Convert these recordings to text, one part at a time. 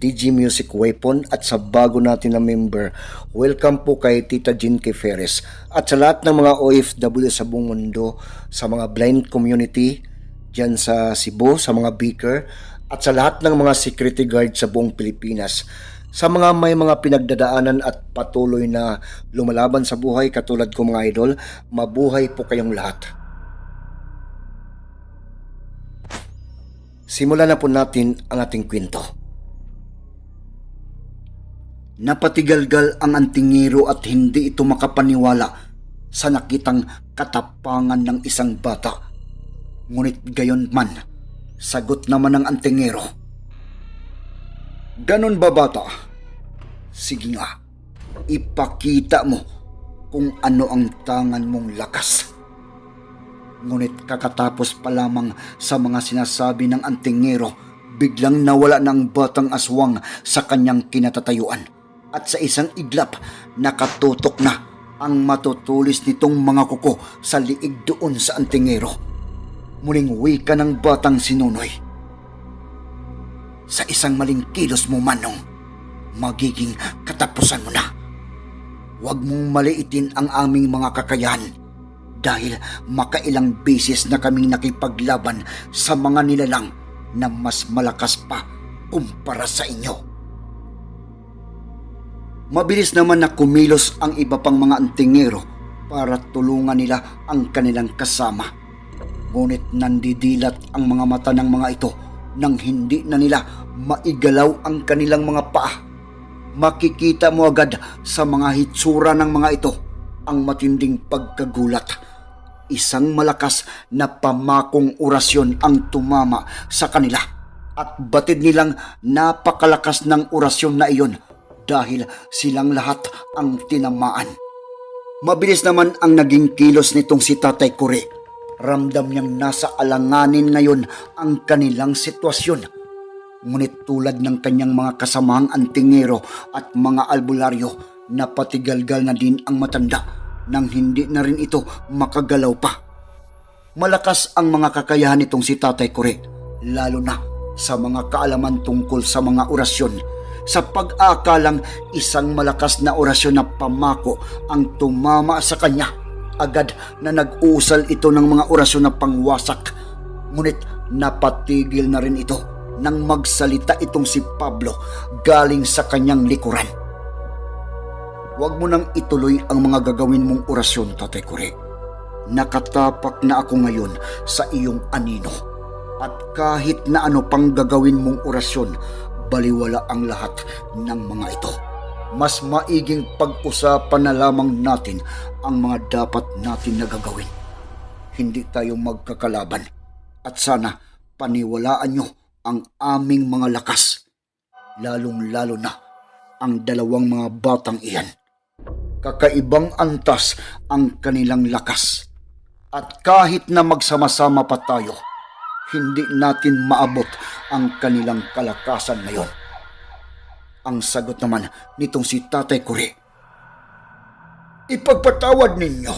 DG Music Weapon at sa bago natin na member, welcome po kay Tita K. Ferres at sa lahat ng mga OFW sa buong mundo, sa mga blind community dyan sa Cebu, sa mga beaker at sa lahat ng mga security guard sa buong Pilipinas. Sa mga may mga pinagdadaanan at patuloy na lumalaban sa buhay katulad ko mga idol, mabuhay po kayong lahat. Simulan na po natin ang ating kwento. Napatigalgal ang antingero at hindi ito makapaniwala sa nakitang katapangan ng isang bata. Ngunit gayon man, sagot naman ng antingero. Ganon ba bata? Sige nga, ipakita mo kung ano ang tangan mong lakas. Ngunit kakatapos pa lamang sa mga sinasabi ng antingero, biglang nawala ng batang aswang sa kanyang kinatatayuan at sa isang iglap nakatutok na ang matutulis nitong mga kuko sa liig doon sa antingero. Muling wika ng batang sinunoy. Sa isang maling kilos mo manong, magiging katapusan mo na. Huwag mong maliitin ang aming mga kakayahan dahil makailang beses na kaming nakipaglaban sa mga nilalang na mas malakas pa kumpara sa inyo. Mabilis naman na kumilos ang iba pang mga antingero para tulungan nila ang kanilang kasama. Ngunit nandidilat ang mga mata ng mga ito nang hindi na nila maigalaw ang kanilang mga paa. Makikita mo agad sa mga hitsura ng mga ito ang matinding pagkagulat. Isang malakas na pamakong orasyon ang tumama sa kanila at batid nilang napakalakas ng orasyon na iyon dahil silang lahat ang tinamaan. Mabilis naman ang naging kilos nitong si Tatay Kure. Ramdam niyang nasa alanganin ngayon ang kanilang sitwasyon. Ngunit tulad ng kanyang mga kasamahang antingero at mga albularyo, napatigalgal na din ang matanda nang hindi na rin ito makagalaw pa. Malakas ang mga kakayahan nitong si Tatay Kure, lalo na sa mga kaalaman tungkol sa mga orasyon sa pag-akalang isang malakas na orasyon na pamako ang tumama sa kanya. Agad na nag-usal ito ng mga orasyon na pangwasak. Ngunit napatigil na rin ito nang magsalita itong si Pablo galing sa kanyang likuran. Huwag mo nang ituloy ang mga gagawin mong orasyon, Tatay Kure. Nakatapak na ako ngayon sa iyong anino. At kahit na ano pang gagawin mong orasyon, baliwala ang lahat ng mga ito. Mas maiging pag-usapan na lamang natin ang mga dapat natin na gagawin. Hindi tayo magkakalaban at sana paniwalaan nyo ang aming mga lakas. Lalong-lalo na ang dalawang mga batang iyan. Kakaibang antas ang kanilang lakas. At kahit na magsama-sama pa tayo, hindi natin maabot ang kanilang kalakasan ngayon. Ang sagot naman nitong si Tatay Kuri. Ipagpatawad ninyo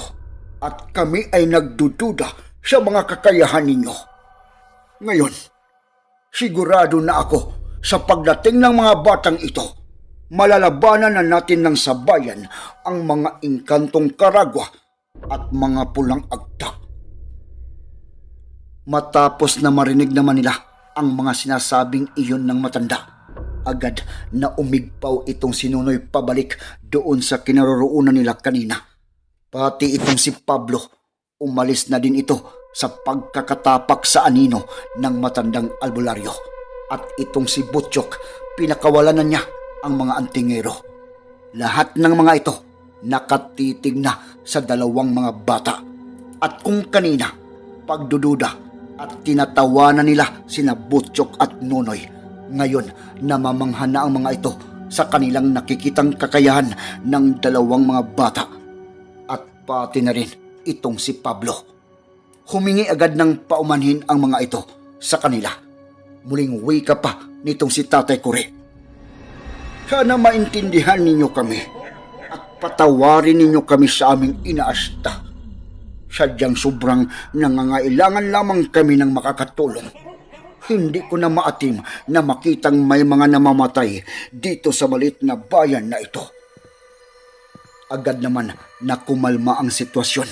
at kami ay nagdududa sa mga kakayahan ninyo. Ngayon, sigurado na ako sa pagdating ng mga batang ito, malalabanan na natin ng sabayan ang mga inkantong karagwa at mga pulang agta. Matapos na marinig naman nila ang mga sinasabing iyon ng matanda, agad na umigpaw itong sinunoy pabalik doon sa kinaroroonan nila kanina. Pati itong si Pablo, umalis na din ito sa pagkakatapak sa anino ng matandang albularyo. At itong si Butchok, pinakawalan na niya ang mga antingero. Lahat ng mga ito nakatitig na sa dalawang mga bata. At kung kanina, pagdududa at tinatawanan nila sina Butchok at Nonoy. Ngayon, namamangha na ang mga ito sa kanilang nakikitang kakayahan ng dalawang mga bata. At pati na rin itong si Pablo. Humingi agad ng paumanhin ang mga ito sa kanila. Muling wika pa nitong si Tatay Kuri. Sana maintindihan ninyo kami at patawarin ninyo kami sa aming inaasta. Sadyang sobrang nangangailangan lamang kami ng makakatulong. Hindi ko na maatim na makitang may mga namamatay dito sa malit na bayan na ito. Agad naman na kumalma ang sitwasyon.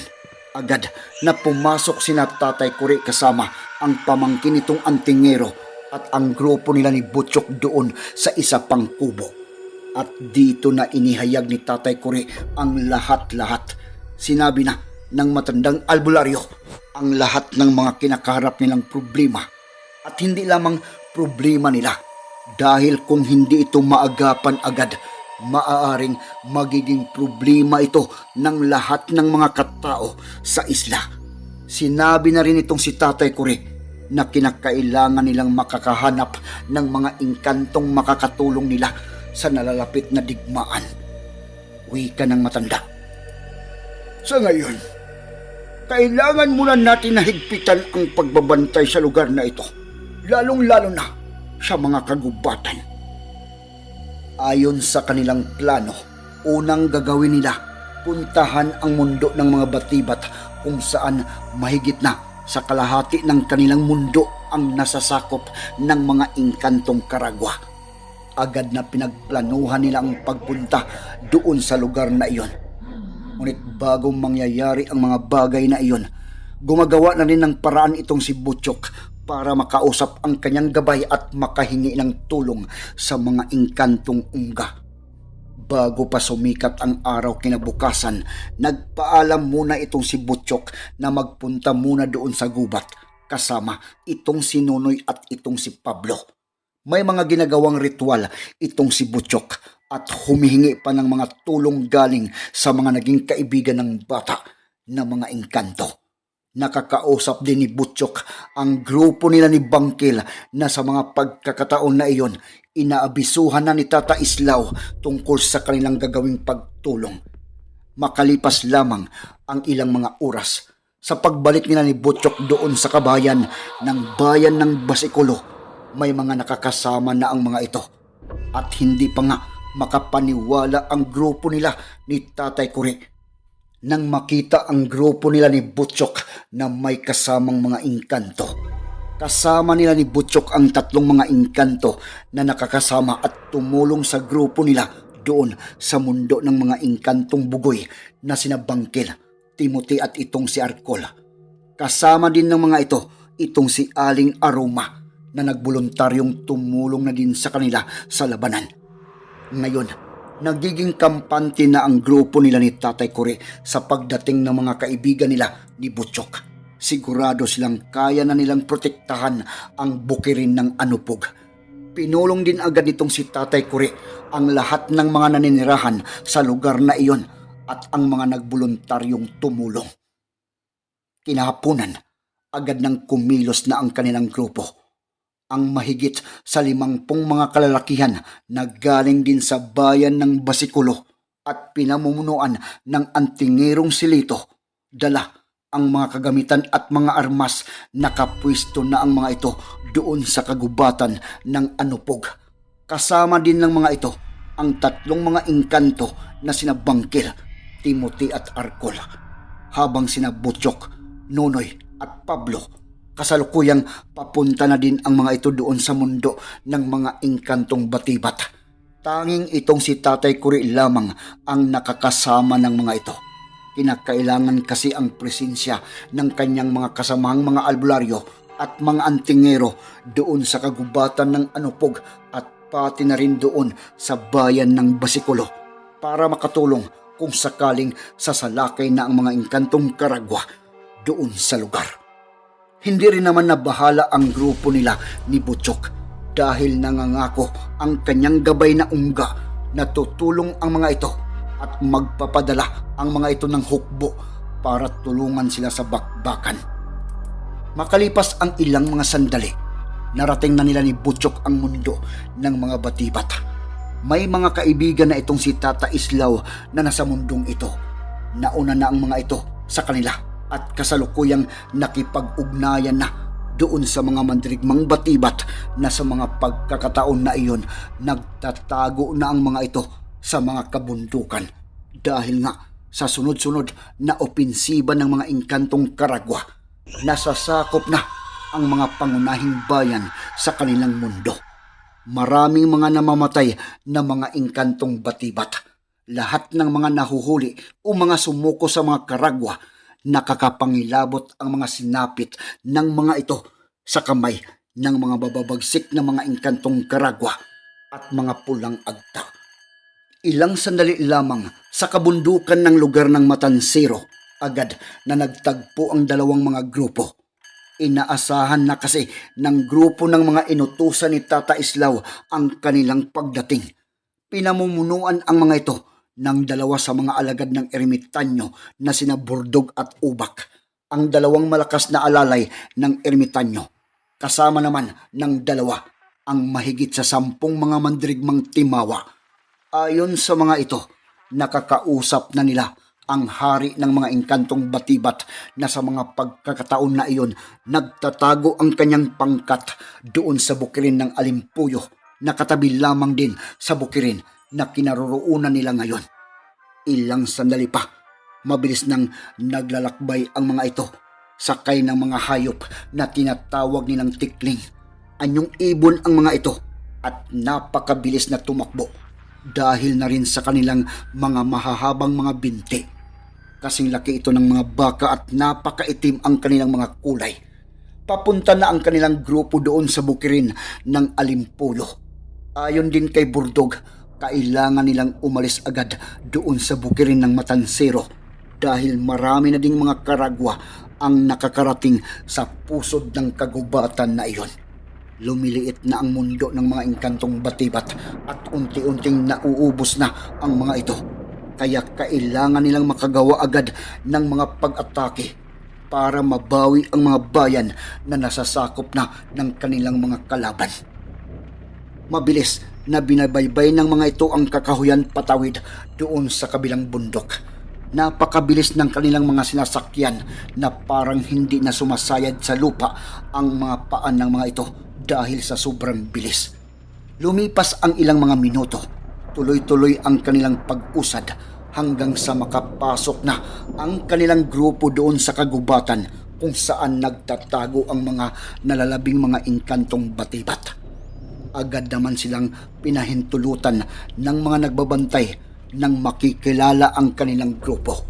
Agad na pumasok sina Tatay Kuri kasama ang pamangkin nitong antingero at ang grupo nila ni Butchok doon sa isa pang kubo. At dito na inihayag ni Tatay Kuri ang lahat-lahat. Sinabi na ng matandang albularyo ang lahat ng mga kinakaharap nilang problema at hindi lamang problema nila dahil kung hindi ito maagapan agad, maaaring magiging problema ito ng lahat ng mga katao sa isla. Sinabi na rin itong si Tatay Kuri na kinakailangan nilang makakahanap ng mga inkantong makakatulong nila sa nalalapit na digmaan. Wika ng matanda. Sa ngayon, kailangan muna natin na higpitan ang pagbabantay sa lugar na ito, lalong-lalo na sa mga kagubatan. Ayon sa kanilang plano, unang gagawin nila, puntahan ang mundo ng mga batibat kung saan mahigit na sa kalahati ng kanilang mundo ang nasasakop ng mga inkantong karagwa. Agad na pinagplanuhan nila ang pagpunta doon sa lugar na iyon. Ngunit bago mangyayari ang mga bagay na iyon, gumagawa na rin ng paraan itong si Butchok para makausap ang kanyang gabay at makahingi ng tulong sa mga inkantong ungga. Bago pa sumikat ang araw kinabukasan, nagpaalam muna itong si Butchok na magpunta muna doon sa gubat kasama itong si Nonoy at itong si Pablo. May mga ginagawang ritual itong si Butchok at humihingi pa ng mga tulong galing sa mga naging kaibigan ng bata na mga engkanto. Nakakausap din ni Butchok ang grupo nila ni Bangkil na sa mga pagkakataon na iyon, inaabisuhan na ni Tata Islaw tungkol sa kanilang gagawing pagtulong. Makalipas lamang ang ilang mga oras sa pagbalik nila ni Butchok doon sa kabayan ng bayan ng Basikulo, may mga nakakasama na ang mga ito. At hindi pa nga makapaniwala ang grupo nila ni Tatay Kuri nang makita ang grupo nila ni Butchok na may kasamang mga inkanto. Kasama nila ni Butchok ang tatlong mga inkanto na nakakasama at tumulong sa grupo nila doon sa mundo ng mga inkantong bugoy na sina Bangkil, Timothy at itong si Arkol. Kasama din ng mga ito itong si Aling Aroma na nagboluntaryong tumulong na din sa kanila sa labanan. Ngayon, nagiging kampante na ang grupo nila ni Tatay Kuri sa pagdating ng mga kaibigan nila ni Butchok. Sigurado silang kaya na nilang protektahan ang bukirin ng anupog. Pinulong din agad nitong si Tatay Kuri ang lahat ng mga naninirahan sa lugar na iyon at ang mga nagboluntaryong tumulong. Kinahaponan, agad ng kumilos na ang kanilang grupo ang mahigit sa limangpong mga kalalakihan na galing din sa bayan ng Basikulo at pinamumunuan ng antingerong silito. Dala ang mga kagamitan at mga armas nakapwisto na ang mga ito doon sa kagubatan ng Anupog. Kasama din ng mga ito ang tatlong mga engkanto na sina Bangkil, Timothy at Arkol. Habang sina Butchok, Nonoy at Pablo kasalukuyang papunta na din ang mga ito doon sa mundo ng mga engkantong batibat. Tanging itong si Tatay Kuri lamang ang nakakasama ng mga ito. Kinakailangan kasi ang presensya ng kanyang mga kasamahang mga albularyo at mga antingero doon sa kagubatan ng Anupog at pati na rin doon sa bayan ng Basikulo para makatulong kung sakaling sasalakay na ang mga engkantong karagwa doon sa lugar. Hindi rin naman nabahala ang grupo nila ni Butchok dahil nangangako ang kanyang gabay na ungga na tutulong ang mga ito at magpapadala ang mga ito ng hukbo para tulungan sila sa bakbakan. Makalipas ang ilang mga sandali, narating na nila ni Butchok ang mundo ng mga batibat. May mga kaibigan na itong si Tata Islaw na nasa mundong ito. nauna na ang mga ito sa kanila at kasalukuyang nakipag-ugnayan na doon sa mga mandirigmang batibat na sa mga pagkakataon na iyon nagtatago na ang mga ito sa mga kabundukan dahil nga sa sunod-sunod na opensiba ng mga inkantong karagwa nasasakop na ang mga pangunahing bayan sa kanilang mundo. Maraming mga namamatay na mga inkantong batibat. Lahat ng mga nahuhuli o mga sumuko sa mga karagwa, nakakapangilabot ang mga sinapit ng mga ito sa kamay ng mga bababagsik na mga inkantong karagwa at mga pulang agta. Ilang sandali lamang sa kabundukan ng lugar ng Matansero, agad na nagtagpo ang dalawang mga grupo. Inaasahan na kasi ng grupo ng mga inutusan ni Tata Islaw ang kanilang pagdating. Pinamumunuan ang mga ito ng dalawa sa mga alagad ng ermitanyo na sina Burdog at Ubak, ang dalawang malakas na alalay ng ermitanyo. Kasama naman ng dalawa ang mahigit sa sampung mga mandirigmang timawa. Ayon sa mga ito, nakakausap na nila ang hari ng mga engkantong batibat na sa mga pagkakataon na iyon nagtatago ang kanyang pangkat doon sa bukirin ng alimpuyo na katabi lamang din sa bukirin na kinaroroonan nila ngayon. Ilang sandali pa, mabilis nang naglalakbay ang mga ito sakay ng mga hayop na tinatawag nilang tikling. Anyong ibon ang mga ito at napakabilis na tumakbo dahil na rin sa kanilang mga mahahabang mga binti. Kasing laki ito ng mga baka at napakaitim ang kanilang mga kulay. Papunta na ang kanilang grupo doon sa bukirin ng Alimpulo. Ayon din kay Burdog, kailangan nilang umalis agad doon sa bukirin ng Matansero dahil marami na ding mga karagwa ang nakakarating sa pusod ng kagubatan na iyon. Lumiliit na ang mundo ng mga engkantong batibat at unti-unting nauubos na ang mga ito. Kaya kailangan nilang makagawa agad ng mga pag-atake para mabawi ang mga bayan na nasasakop na ng kanilang mga kalaban. Mabilis na binabaybay ng mga ito ang kakahuyan patawid doon sa kabilang bundok. Napakabilis ng kanilang mga sinasakyan na parang hindi na sumasayad sa lupa ang mga paan ng mga ito dahil sa sobrang bilis. Lumipas ang ilang mga minuto, tuloy-tuloy ang kanilang pag-usad hanggang sa makapasok na ang kanilang grupo doon sa kagubatan kung saan nagtatago ang mga nalalabing mga inkantong batibat. Agad naman silang pinahintulutan ng mga nagbabantay nang makikilala ang kanilang grupo.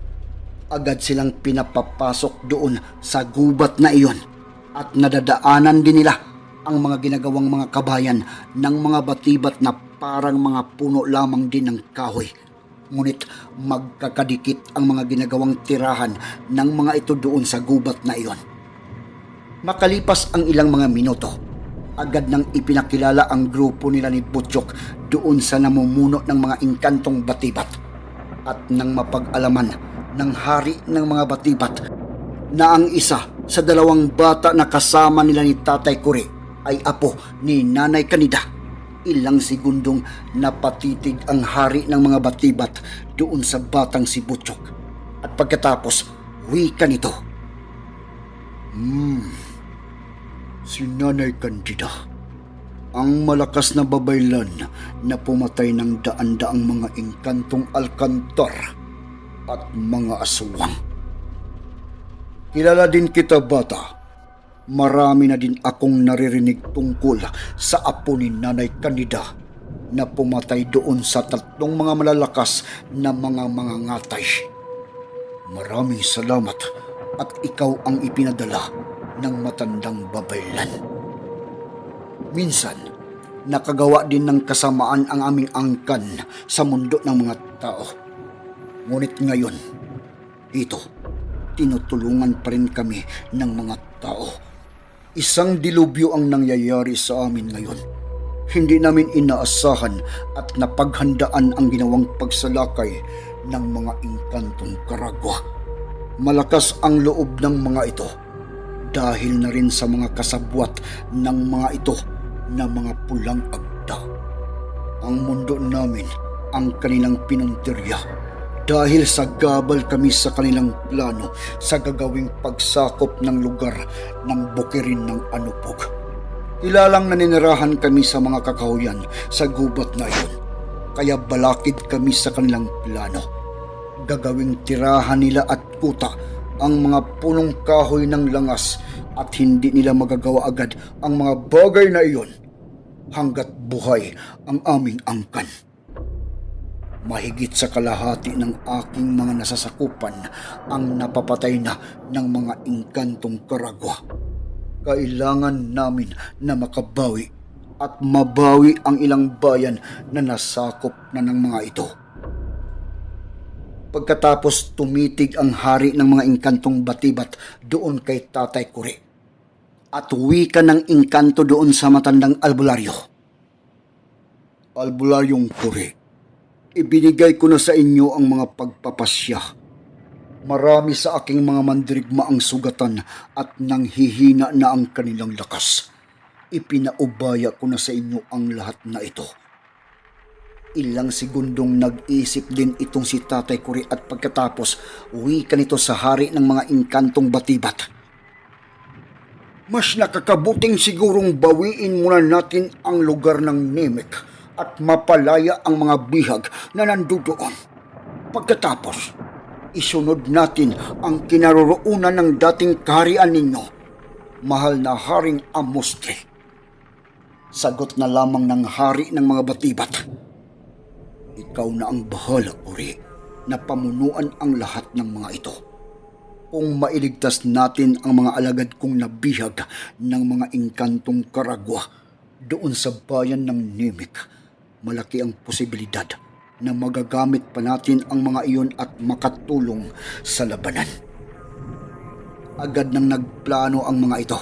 Agad silang pinapapasok doon sa gubat na iyon at nadadaanan din nila ang mga ginagawang mga kabayan ng mga batibat na parang mga puno lamang din ng kahoy. Ngunit magkakadikit ang mga ginagawang tirahan ng mga ito doon sa gubat na iyon. Makalipas ang ilang mga minuto, agad nang ipinakilala ang grupo nila ni Butchok doon sa namumuno ng mga inkantong batibat. At nang mapag-alaman ng hari ng mga batibat na ang isa sa dalawang bata na kasama nila ni Tatay Kuri ay apo ni Nanay Kanida. Ilang segundong napatitig ang hari ng mga batibat doon sa batang si Butchok. At pagkatapos, wika nito. Hmm, si Nanay Candida. Ang malakas na babaylan na pumatay ng daan-daang mga engkantong alkantar at mga aswang. Kilala din kita bata. Marami na din akong naririnig tungkol sa apo ni Nanay Candida na pumatay doon sa tatlong mga malalakas na mga mga ngatay. Maraming salamat at ikaw ang ipinadala ng matandang babaylan. Minsan, nakagawa din ng kasamaan ang aming angkan sa mundo ng mga tao. Ngunit ngayon, ito, tinutulungan pa rin kami ng mga tao. Isang dilubyo ang nangyayari sa amin ngayon. Hindi namin inaasahan at napaghandaan ang ginawang pagsalakay ng mga inkantong karagwa. Malakas ang loob ng mga ito dahil na rin sa mga kasabwat ng mga ito na mga pulang agda. Ang mundo namin ang kanilang pinuntirya dahil sa gabal kami sa kanilang plano sa gagawing pagsakop ng lugar ng bukirin ng anupog. Kilalang naninirahan kami sa mga kakahuyan sa gubat na iyon, kaya balakid kami sa kanilang plano. Gagawing tirahan nila at kuta ang mga punong kahoy ng langas at hindi nila magagawa agad ang mga bagay na iyon hanggat buhay ang aming angkan. Mahigit sa kalahati ng aking mga nasasakupan ang napapatay na ng mga ingkantong karagwa. Kailangan namin na makabawi at mabawi ang ilang bayan na nasakop na ng mga ito. Pagkatapos tumitig ang hari ng mga ingkantong batibat doon kay Tatay Kuri at wika ng ingkanto doon sa matandang albularyo. Albularyong Kuri, ibinigay ko na sa inyo ang mga pagpapasya. Marami sa aking mga mandirigma ang sugatan at nanghihina na ang kanilang lakas. Ipinaubaya ko na sa inyo ang lahat na ito. Ilang segundong nag-isip din itong si Tatay Kuri at pagkatapos wika nito sa hari ng mga ingkantong batibat. Mas nakakabuting sigurong bawiin muna natin ang lugar ng Nemec at mapalaya ang mga bihag na nandoon. Pagkatapos, isunod natin ang kinaroroonan ng dating kaharian ninyo, mahal na Haring Amustre. Sagot na lamang ng hari ng mga batibat. Ikaw na ang bahala, Uri, na pamunuan ang lahat ng mga ito. Kung mailigtas natin ang mga alagad kong nabihag ng mga ingkantong karagwa doon sa bayan ng Nimik, malaki ang posibilidad na magagamit pa natin ang mga iyon at makatulong sa labanan. Agad nang nagplano ang mga ito.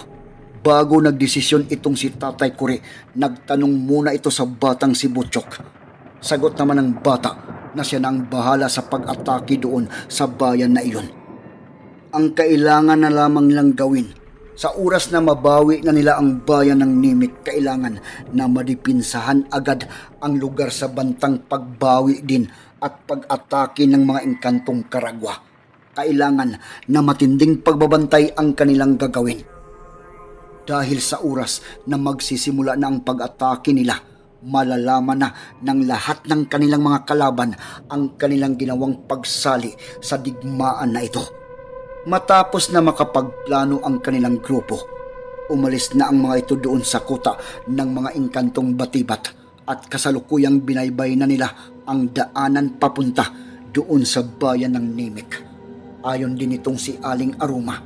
Bago nagdesisyon itong si Tatay Kuri, nagtanong muna ito sa batang si Butchok. Sagot naman ng bata na siya na ang bahala sa pag-atake doon sa bayan na iyon. Ang kailangan na lamang nilang gawin sa oras na mabawi na nila ang bayan ng Nimik, kailangan na madipinsahan agad ang lugar sa bantang pagbawi din at pag-atake ng mga engkantong karagwa. Kailangan na matinding pagbabantay ang kanilang gagawin. Dahil sa oras na magsisimula na ang pag-atake nila, malalaman na ng lahat ng kanilang mga kalaban ang kanilang ginawang pagsali sa digmaan na ito. Matapos na makapagplano ang kanilang grupo, umalis na ang mga ito doon sa kuta ng mga ingkantong batibat at kasalukuyang binaybay na nila ang daanan papunta doon sa bayan ng Nimik. Ayon din itong si Aling Aruma,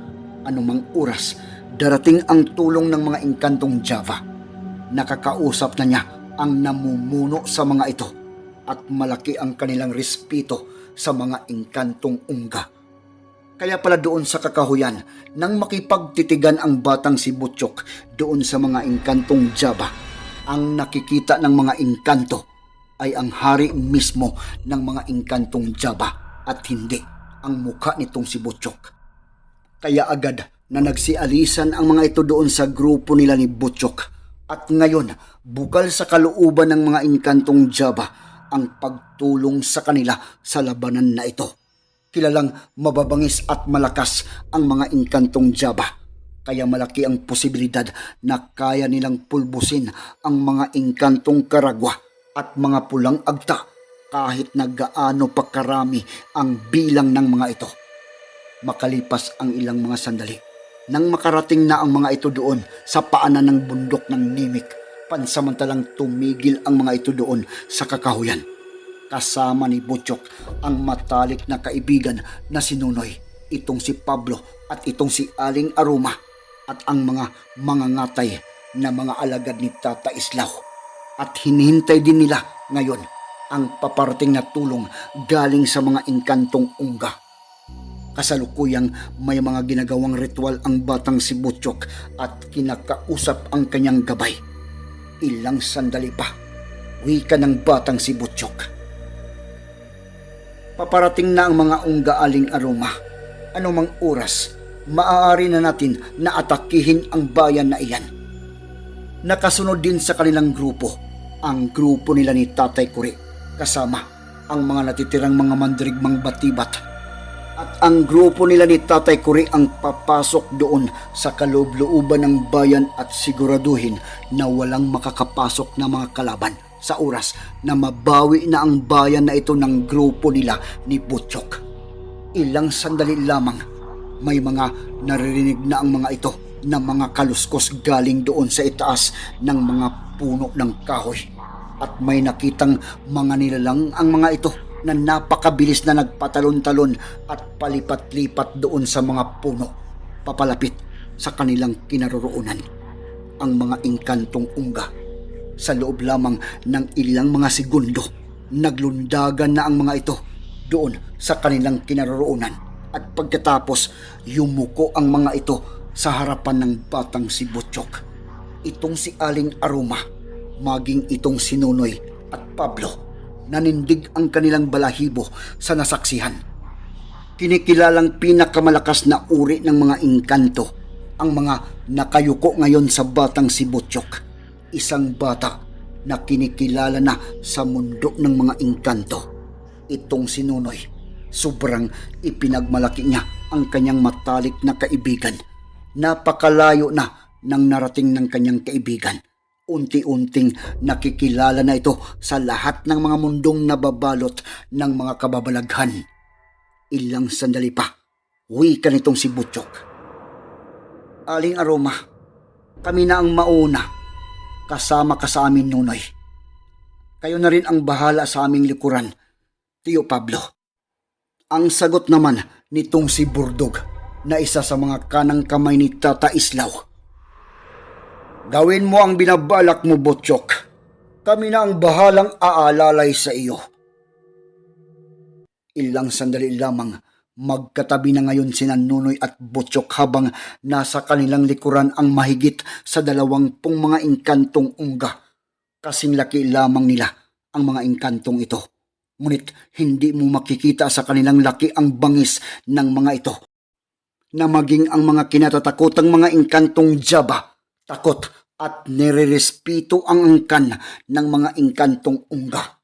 anumang oras, darating ang tulong ng mga ingkantong Java. Nakakausap na niya ang namumuno sa mga ito at malaki ang kanilang respeto sa mga ingkantong ungga. Kaya pala doon sa kakahuyan, nang makipagtitigan ang batang si Butchok doon sa mga ingkantong Java, ang nakikita ng mga ingkanto ay ang hari mismo ng mga ingkantong Java at hindi ang mukha nitong si Butchok. Kaya agad na nagsialisan ang mga ito doon sa grupo nila ni Butchok at ngayon bukal sa kalooban ng mga ingkantong Java ang pagtulong sa kanila sa labanan na ito kilalang mababangis at malakas ang mga ingkantong Java. Kaya malaki ang posibilidad na kaya nilang pulbusin ang mga ingkantong karagwa at mga pulang agta kahit na gaano pa karami ang bilang ng mga ito. Makalipas ang ilang mga sandali, nang makarating na ang mga ito doon sa paanan ng bundok ng Nimik, pansamantalang tumigil ang mga ito doon sa kakahuyan kasama ni Butchok ang matalik na kaibigan na si Nunoy, itong si Pablo at itong si Aling Aruma at ang mga mangangatay na mga alagad ni Tata Islaw. At hinihintay din nila ngayon ang paparating na tulong galing sa mga inkantong ungga. Kasalukuyang may mga ginagawang ritual ang batang si Butchok at kinakausap ang kanyang gabay. Ilang sandali pa, wika ng batang si Butchok. Paparating na ang mga ungga-aling aroma. Anumang oras, maaari na natin na atakihin ang bayan na iyan. Nakasunod din sa kanilang grupo, ang grupo nila ni Tatay Kuri, kasama ang mga natitirang mga mandirigmang batibat. At ang grupo nila ni Tatay Kuri ang papasok doon sa kaloob-looban ng bayan at siguraduhin na walang makakapasok na mga kalaban sa oras na mabawi na ang bayan na ito ng grupo nila ni Butchok. Ilang sandali lamang, may mga naririnig na ang mga ito na mga kaluskos galing doon sa itaas ng mga puno ng kahoy. At may nakitang mga nilalang ang mga ito na napakabilis na nagpatalon-talon at palipat-lipat doon sa mga puno, papalapit sa kanilang kinaroroonan. Ang mga ingkantong ungga. Sa loob lamang ng ilang mga segundo, naglundagan na ang mga ito doon sa kanilang kinaroroonan. At pagkatapos, yumuko ang mga ito sa harapan ng batang si Butchok. Itong si Aling Aroma, maging itong si Nunoy at Pablo, nanindig ang kanilang balahibo sa nasaksihan. Kinikilalang pinakamalakas na uri ng mga inkanto ang mga nakayuko ngayon sa batang si Butchok. Isang bata na kinikilala na sa mundo ng mga inkanto. Itong si Nunoy, sobrang ipinagmalaki niya ang kanyang matalik na kaibigan. Napakalayo na nang narating ng kanyang kaibigan. Unti-unting nakikilala na ito sa lahat ng mga mundong nababalot ng mga kababalaghan. Ilang sandali pa, wika nitong si Butchok. Aling Aroma, kami na ang mauna. Kasama ka sa amin, Nunoy. Kayo na rin ang bahala sa aming likuran, Tio Pablo. Ang sagot naman nitong si Burdog na isa sa mga kanang kamay ni Tata Islaw. Gawin mo ang binabalak mo, Butchok. Kami na ang bahalang aalalay sa iyo. Ilang sandali lamang magkatabi na ngayon sina Nunoy at Butchok habang nasa kanilang likuran ang mahigit sa dalawampung mga ingkantong ungga. Kasing laki lamang nila ang mga ingkantong ito. Ngunit hindi mo makikita sa kanilang laki ang bangis ng mga ito na maging ang mga kinatatakotang mga ingkantong Jaba, takot at nirerespeto ang angkan ng mga ingkantong ungga.